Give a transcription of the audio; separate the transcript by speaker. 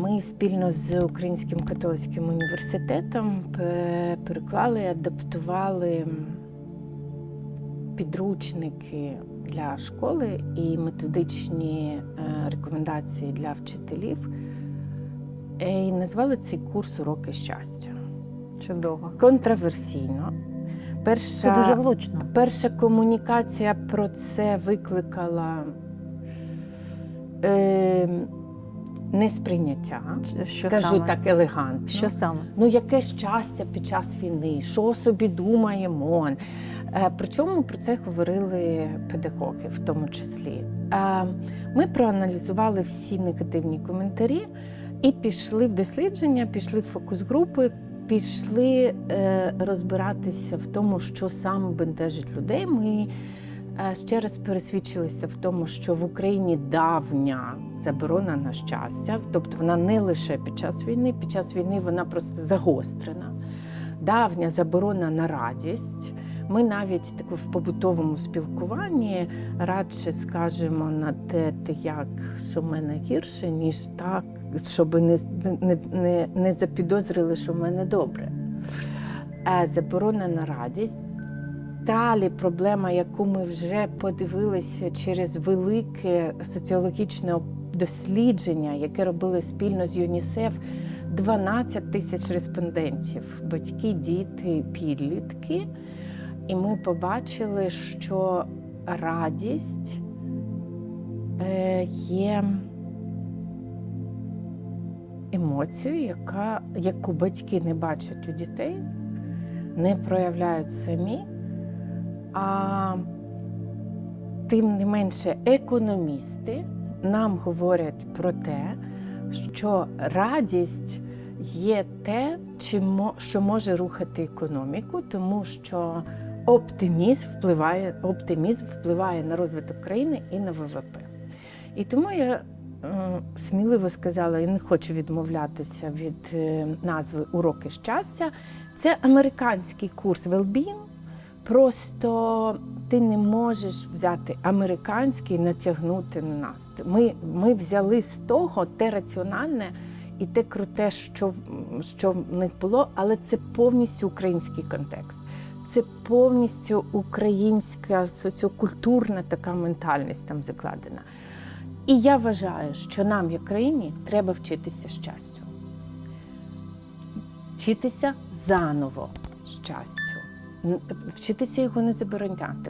Speaker 1: ми спільно з Українським католицьким університетом переклали, і адаптували підручники для школи і методичні е, рекомендації для вчителів. Е, І назвали цей курс Уроки щастя.
Speaker 2: Чудово.
Speaker 1: Контраверсійно. Перша,
Speaker 2: Це дуже влучно.
Speaker 1: перша комунікація про це викликала е, несприйняття.
Speaker 2: Що
Speaker 1: Кажу
Speaker 2: саме?
Speaker 1: так елегантно.
Speaker 2: Що саме?
Speaker 1: Ну, яке щастя під час війни, що собі думає МОН. Е, Причому про це говорили педагоги, в тому числі. Е, Ми проаналізували всі негативні коментарі і пішли в дослідження, пішли в фокус-групи, пішли е, розбиратися в тому, що саме бентежить людей. Ми ще раз пересвідчилися в тому, що в Україні давня заборона на щастя, тобто вона не лише під час війни, під час війни вона просто загострена. Давня заборона на радість. Ми навіть таку в побутовому спілкуванні радше скажемо на те, те, як що в мене гірше, ніж так, щоб не, не, не, не запідозрили, що в мене добре. Е, Заборона на радість. Далі проблема, яку ми вже подивилися через велике соціологічне дослідження, яке робили спільно з ЮНІСЕФ, 12 тисяч респондентів, батьки, діти, підлітки. І ми побачили, що радість е, є емоцією, яка, яку батьки не бачать у дітей, не проявляють самі. А тим не менше, економісти нам говорять про те, що радість є те, що може рухати економіку, тому що оптимізм впливає, оптимізм впливає на розвиток країни і на ВВП. І тому я е, сміливо сказала і не хочу відмовлятися від е, назви Уроки щастя. Це американський курс Wellbeing, Просто ти не можеш взяти американський і натягнути на нас. Ми, ми взяли з того те раціональне і те круте, що, що в них було, але це повністю український контекст. Це повністю українська соціокультурна така ментальність там закладена. І я вважаю, що нам, як країні, треба вчитися щастю. Вчитися заново щастю. Вчитися його не забороняти.